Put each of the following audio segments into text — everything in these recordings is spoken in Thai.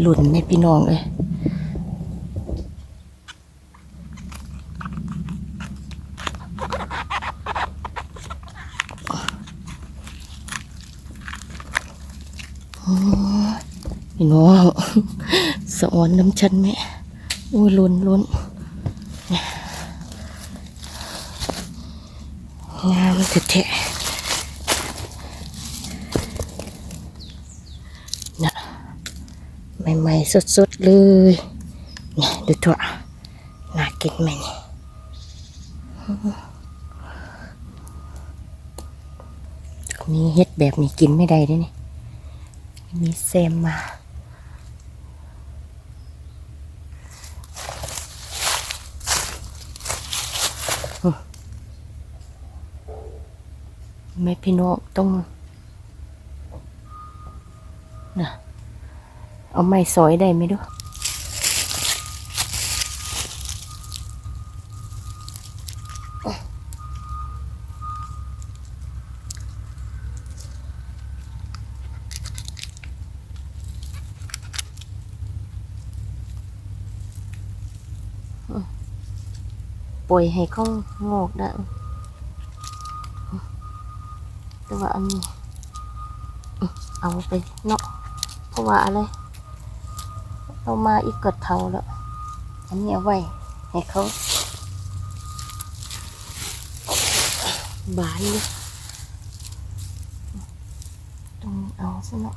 หลุ่นในพี่น้องเลยอ้ยพี่น้องสะออนน้ำชันแม่โอ้ยลุ้นลุ้นงามแท้ๆนะ ใหม่ๆสดๆเลยนี่ดูเถอะน่ากินไหมนี่มีเฮ็ดแบบนี้กินไม่ได้ด้วยนี่ มีเซมมาไม่พี่น้องต้องนะ เอาไม้สอยได้ไหมดูปล่อยให้เขางอกได้แต่ว่าอันนี้อืมเอาไปเนาะเพราะว่าอะไร เรามาอีกกดเทาแล้ว อันนี้เอาไว้ให้เขาบานเลยต้องเอาซะเนาะ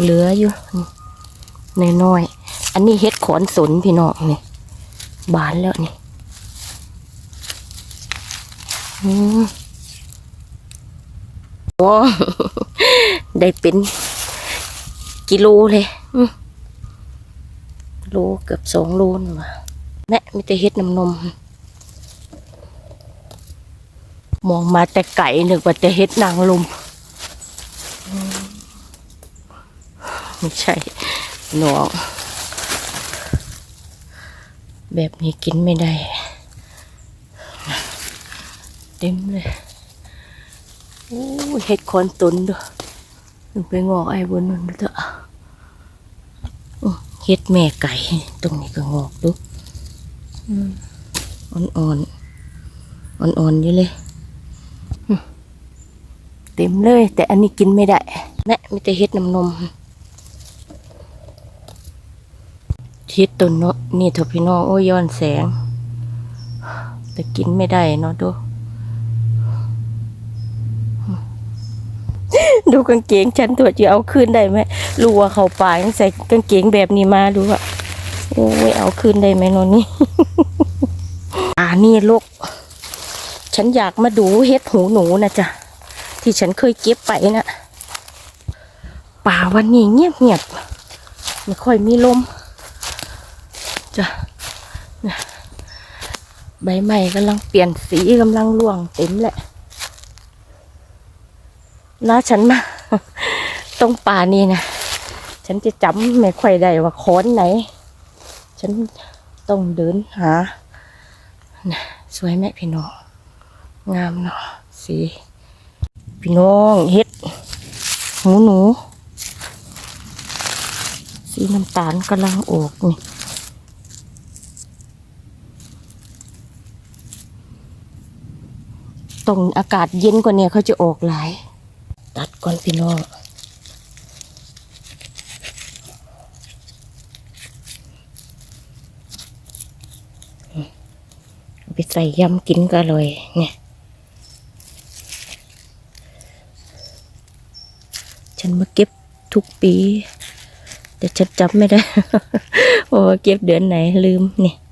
เหลืออยู่นี่น้อยๆอันนี้เฮ็ดขอนสนพี่น้องนี่บานแล้วนี่ อืมโอ้ได้เป็น กิโลเลยโลเกือบสองโลนว่ะแม่มีแต่เฮ็ดน้ำนม มองมาแต่ไก่นึกว่าจะเฮ็ดนางลมไม่ใช่หนองแบบนี้กินไม่ได้ เต็มเลยโอ้ยเห็ดคอนตุนด้วยลงไปงอกไอ้บนนั้นดูเถอะเห็ดแม่ไก่ ตรงนี้ก็งอกดูอืมอ่อนๆ อ่อนๆอยู่เลย เต็มเลย แต่อันนี้กินไม่ได้นะมีแต่เห็ดน้ำนมทิศต้นเนาะนี่เถอะพี่น้องโอ้ยย้อนแสง แต่กินไม่ได้เนาะดู ดูกางเกงฉันตัวจะเอาคืนได้ไหมรู้ว่าเขาป่ายังใส่กางเกงแบบนี้มาดูอะโอ้ยเอาคืนได้ไหมนนนี่อ่านี่ลูกฉันอยากมาดูเฮ็ดหูหนูนะจ๊ะที่ฉันเคยเก็บไปนะป่าวันนี้เงียบเงียบไม่ค่อยมีลมจ้ะใบใหม่กำลังเปลี่ยนสีกำลังร่วงเต็มแหละ น้าฉันมาตรงป่านี่นะฉันจะจำไม่ค่อยได้ว่าค้อนไหน ฉันต้องเดินหานะสวยไหมพี่น้อง งามเนาะสี พี่น้องเฮ็ดหูหนู สีน้ำตาลกำลังออกนี่ตรงอากาศเย็นกว่าเนี่ยเขาจะออกหลาย ตัดก่อนพี่น้องไปใส่ยำกินก็อร่อยเนี่ยฉันมาเก็บทุกปี แต่ฉันจำไม่ได้ว่าเก็บเดือนไหนลืมนี่จ้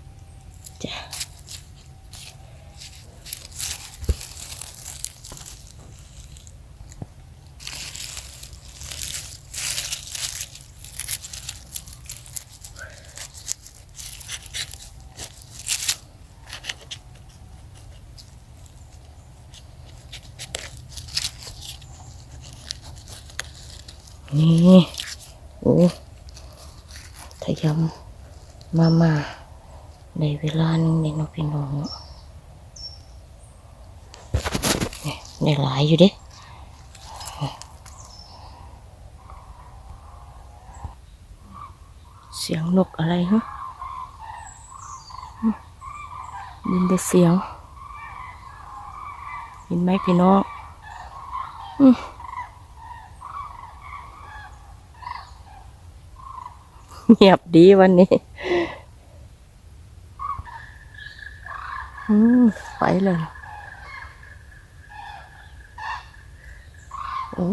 นี่โอ้ทยำมามาในเวลานึงเนี่ยเนาะพี่น้องเนี่ยได้หลายอยู่เด้เสียงนกอะไรฮะยินแต่เสียงยินไหมพี่น้องอืม เงียบดีวันนี้ไปเลย โอ้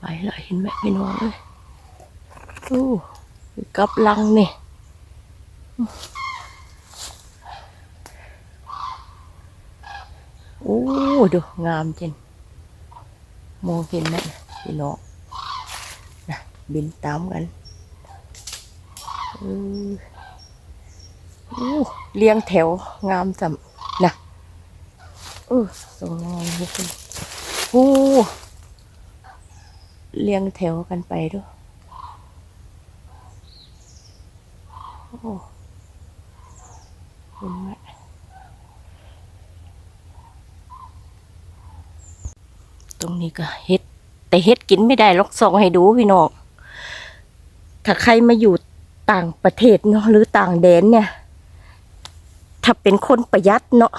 ไปเลยเห็นไหมพี่น้องเลยโอ้กับลังนี่โอ้ดูงามจริงมองเห็นไหมพี่น้องนะบินตามกัน เลี้ยงแถวงามจำนะเออสวยงามเลยคุณโอ้เลี้ยงแถวกันไปด้วยโอ้เห็นไหมตรงนี้ก็เฮ็ด แต่เฮ็ดกินไม่ได้หรอกส่องให้ดูพี่น้องถ้าใครมาอยู่ ต่างประเทศเนาะหรือต่างแดนเนี่ย ถ้าเป็นคนประหยัดเนาะ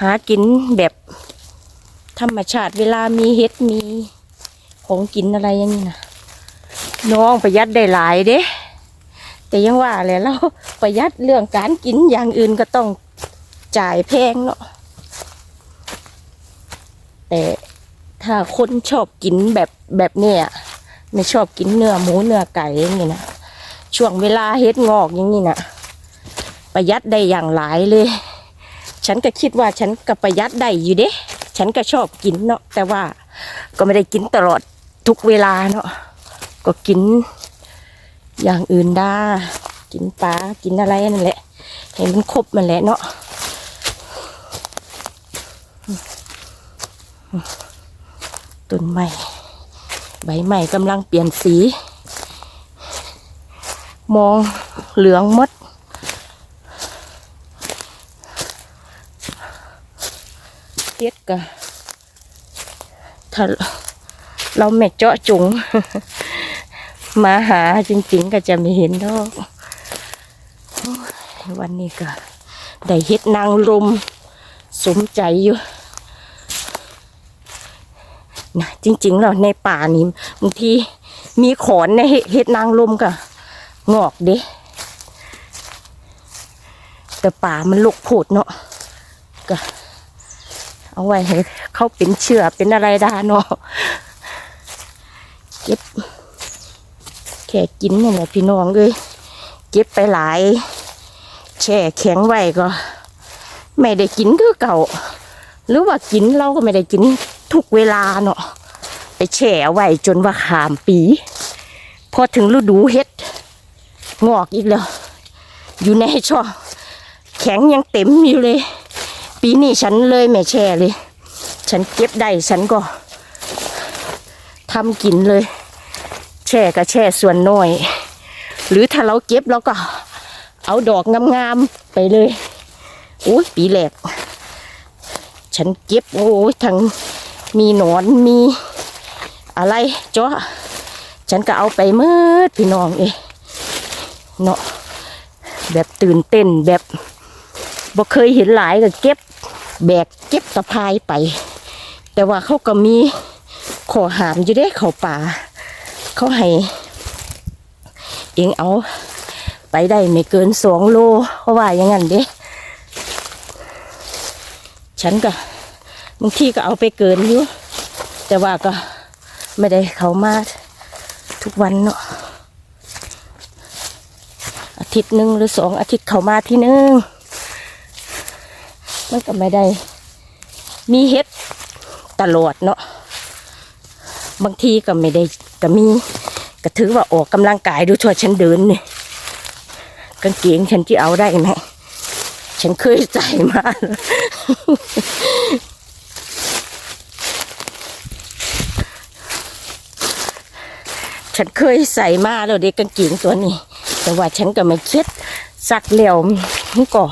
หากินแบบธรรมชาติเวลามีเฮ็ดมีของกินอะไรอย่างนี้นะน้องประหยัดได้หลายเด้ แต่ยังว่าแหละเราประหยัดเรื่องการกินอย่างอื่นก็ต้องจ่ายแพงเนาะแต่ถ้าคนชอบกินแบบแบบเนี้ย ไม่ชอบกินเนื้อหมูเนื้อไก่อย่างนี้นะช่วงเวลาเฮ็ดงอกอย่างนี้นะประหยัดได้อย่างหลายเลย ฉันก็คิดว่าฉันก็ประหยัดได้อยู่เด้ ฉันก็ชอบกินเนาะแต่ว่าก็ไม่ได้กินตลอดทุกเวลาเนาะก็กินอย่างอื่นได้ กินปลากินอะไรนั่นแหละให้มันครบมันแหละเนาะต้นใหม่ ใบใหม่กำลังเปลี่ยนสี มองเหลืองมดเทียดกะถ้าเราไม่เจาะจุง มาหาจริง ๆ ก็จะไม่เห็นดอกวันนี้ก็ได้เฮ็ดนางรมสมใจอยู่ นะจริงๆแล้วในป่านี้บางทีมีขอนในเฮ็ดนางรมก็งอกเด้แต่ป่ามันลกโผดเนาะก็เอาไว้ให้เขาเป็นเชื้อเป็นอะไรได้เนาะเก็บแค่กินนี่แหละพี่น้องเลยเก็บไปหลาย แช่แข็งไว้ก็ ไม่ได้กินคือเก่า หรือว่ากินเราก็ไม่ได้กิน ทุกเวลาเนาะไปแช่ไว้จนว่าขามปี พอถึงฤดูเฮ็ด งอกอีกแล้ว อยู่ในช่อแข็งยังเต็มอยู่เลย ปีนี้ฉันเลยไม่แช่เลย ฉันเก็บได้ฉันก็ทำกินเลย แช่ก็แช่ส่วนน้อย หรือถ้าเราเก็บเราก็ เอาดอกงามๆไปเลยโอ้ยปีแรกฉันเก็บโอ้ยทั้ง มีหนอนมีอะไรเจ้าฉันก็เอาไปเมื่อพี่น้องเอยเนาะแบบตื่นเต้นแบบบ่เคยเห็นหลายก็เก็บ แบกเก็บสะพายไป แต่ว่าเขาก็มีขอหามอยู่ได้เขาป่า เขาให้เองเอาไปได้ไม่เกินสองโลเพราะว่าอย่างนั้นเด้ฉันก็ บางทีก็เอาไปเกินอยู่แต่ว่าก็ไม่ได้เขามาทุกวันเนาะอาทิตย์หนึ่งหรือสองอาทิตย์เขามาที่หนึ่งมันก็ไม่ได้ มีเฮ็ดตลอดเนาะบางทีก็ไม่ได้ก็มีก็ถือว่าออกกำลังกายดูทั่วฉันเดินนี่กางเกงฉันที่เอาได้ไหมฉันเคยใส่มา ฉันเคยใส่มาแล้วเด็กกางเกงตัวนี้ แต่ว่าฉันก็ไม่คิดสักเหลวมันก็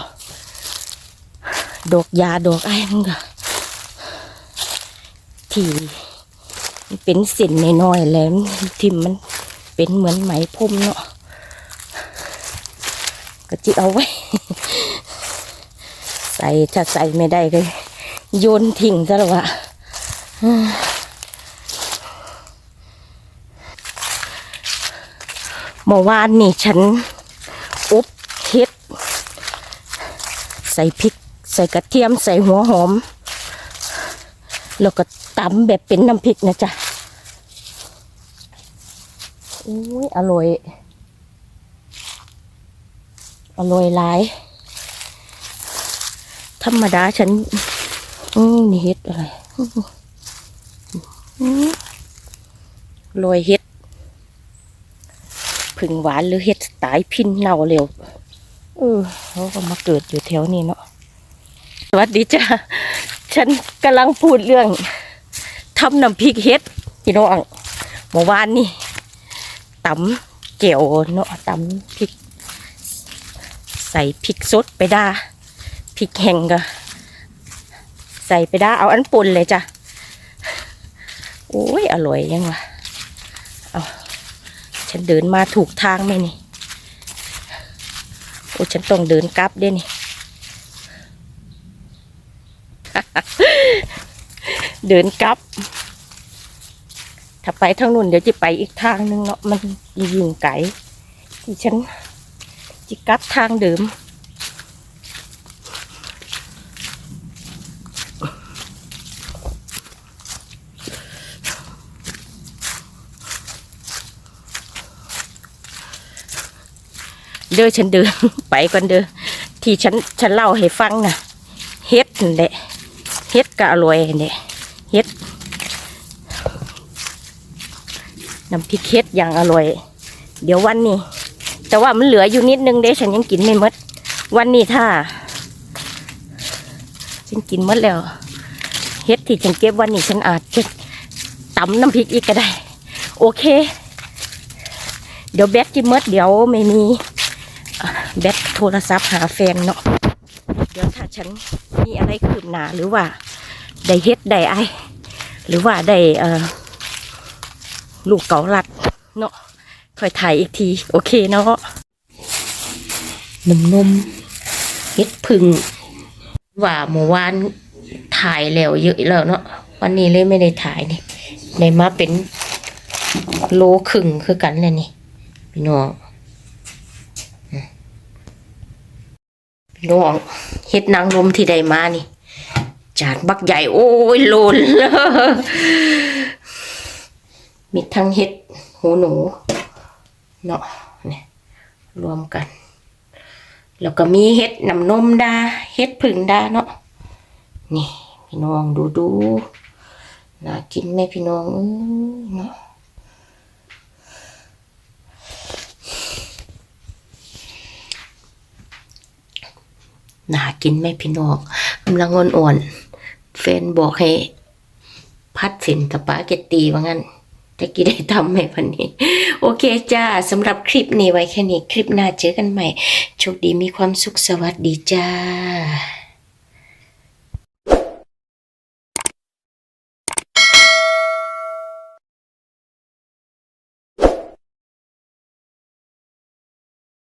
ดอกยาดอกไอ้มันก็ที่เป็นเส้นน้อยๆแล้วที่มันเป็นเหมือนไหมพรมเนาะก็จิเอาไว้ ใส่ถ้าใส่ไม่ได้ก็โยนทิ้งซะแล้ววะ มื่อวานนี่ฉันอบเห็ด ใส่พริก ใส่กระเทียม ใส่หัวหอม แล้วก็ตำแบบเป็นน้ำพริกนะจ๊ะอุ้ยอร่อย อร่อยหลาย ธรรมดาฉัน อืมนี่เห็ดอะไรอื้อหืออื้อโรยเห็ด ผึ่งหวานหรือเห็ดตายพินเน่าเร็ว เออเขาก็มาเกิดอยู่แถวนี้เนาะ สวัสดีจ้าฉันกำลังพูดเรื่องทำน้ำพริกเห็ดพี่น้องเมื่อวานนี่ตำเกี่ยวเนาะตำพริก ใส่พริกสดไปด้าพริกแห้งก็ใส่ไปด้าเอาอันป่นเลยจ้ะโอ้ยอร่อยยังวะเอา ฉันเดินมาถูกทางไหมนี่ โอ้ฉันต้องเดินกลับเด้ยนี่ เดินกลับ ถ้าไปทางนู้นเดี๋ยวจะไปอีกทางนึงเนาะมันยิ่งไกลที่ฉันจะกลับทางเดิม เด้อฉันเดินไปก่อนเด้อที่ฉันฉันเล่าให้ฟังนะเฮ็ดนั่นแหละเฮ็ดก็อร่อยเนี่ยเฮ็ดน้ำพริกเฮ็ดอย่างอร่อย เดี๋ยววันนี้ แต่ว่ามันเหลืออยู่นิดนึงเด้ฉันยังกินไม่หมดวันนี้ถ้า ฉันกินหมดแล้วเฮ็ดที่ฉันเก็บวันนี้ฉันอาจจะตำน้ำพริกอีกก็ได้ โอเค เดี๋ยวแบตจิมดเดี๋ยวไม่มี แบตโทรศัพท์หาแฟนเนาะเดี๋ยวถ้าฉันมีอะไรคืบหน้าหรือว่าได้เฮ็ดได้ไอหรือว่าได้เออลูกเกาลัดเนาะค่อยถ่ายอีกที โอเคเนาะนมนมเฮ็ดพึ่งว่าเมื่อวานถ่ายแล้วเยอะแล้วเนาะวันนี้เลยไม่ได้ถ่ายนี่ได้มาเป็นโลครึ่งคือกันเลยนี่พี่น้อง น้องเฮ็ดนางรมที่ใดมานี่ จานบักใหญ่ โอ้ยโลนมีทั้งเฮ็ดหูหนู เนาะเนี่ยรวมกัน แล้วก็มีเฮ็ดน้ำนมดาเฮ็ดผึ่งดาเนาะนี่พี่น้องดูดูน่ากินไหมพี่น้องเนาะ น่ากินไหมพี่น้องกำลังอ่อนๆแฟนบอกให้ พัดสินสปาเกตตีว่างั้นจะกี่ได้ทำไหมวันนี้ โอเคจ้าสำหรับคลิปนี้ไว้แค่นี้ คลิปหน้าเจอกันใหม่ โชคดีมีความสุขสวัสดีจ้า